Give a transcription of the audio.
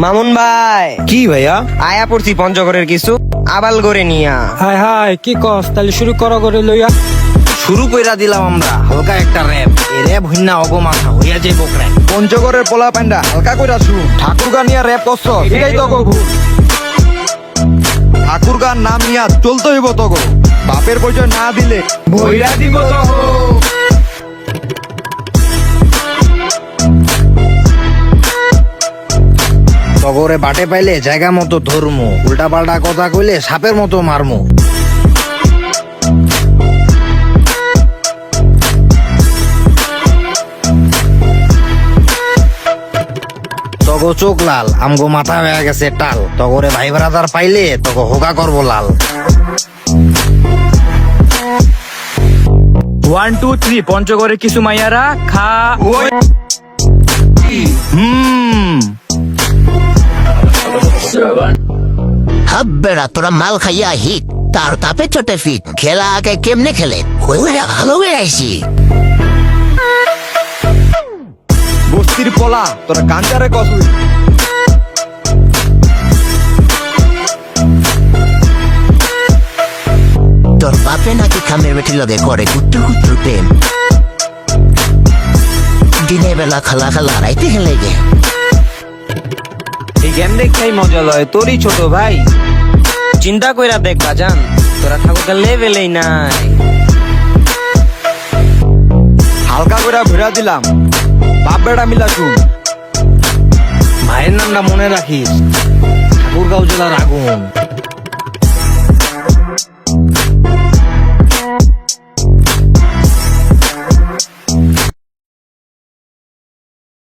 মামুন ভাই। কি ভাইয়া? আয়া পড়ছি পঞ্চগড়ের কিছু। আবাল করে নিয়া। হাই হাই কি কস? তাহলে শুরু করা করে লইয়া। শুরু কইরা দিলাম আমরা হালকা একটা র্যাপ এই র্যাপ হইনা অবমাথা হইয়া যাইব ক্র্যাপ পঞ্চগড়ের পোলা প্যান্ডা হালকা কইরা শুন। ঠাকুর গান র্যাপ করছ এটাই তো গো ভুল ঠাকুর গান নাম নিয়া চলতে হইব তো গো বাপের পরিচয় না দিলে বইরা দিব তো তগরে বাটে পাইলে জায়গা মতো ধরমু উল্টা পাল্টা কথা কইলে সাপের মতো মারমু। তগো চোখ লাল আমগো মাথা হয়ে গেছে টাল। তগরে ভাই ব্রাদার পাইলে তগো হোগা করব লাল। ওয়ান টু থ্রি পঞ্চগড়ের কিছু মাইয়ারা খা হুম। হাব্বেরা তোরা মাল খাইয়া হিট তার তাপে চটে ফিট। খেলা আগে কেমনে খেলে? হয়ে ভালো বেড়াইছি। বস্তির পোলা তোরা কাঞ্চারে কসুই তোর বাপে নাকি খামের বেটি লগে করে কুট্টু কুট্টু প্রেম। দিনের বেলা খালা খালা রাইতে খেলে গে। এই গেম দেখতেই মজা লয় তোরই ছোট ভাই। চিন্তা কইরা দেখ বাজান, তোরা ঠাকুরকে লেভেলেই নাই। হালকা কইরা ঘুরা দিলাম, বাপ বেড়া মিলা শুন মায়ের নামটা মনে রাখিস, ঠাকুরগাঁও জেলার আগুন।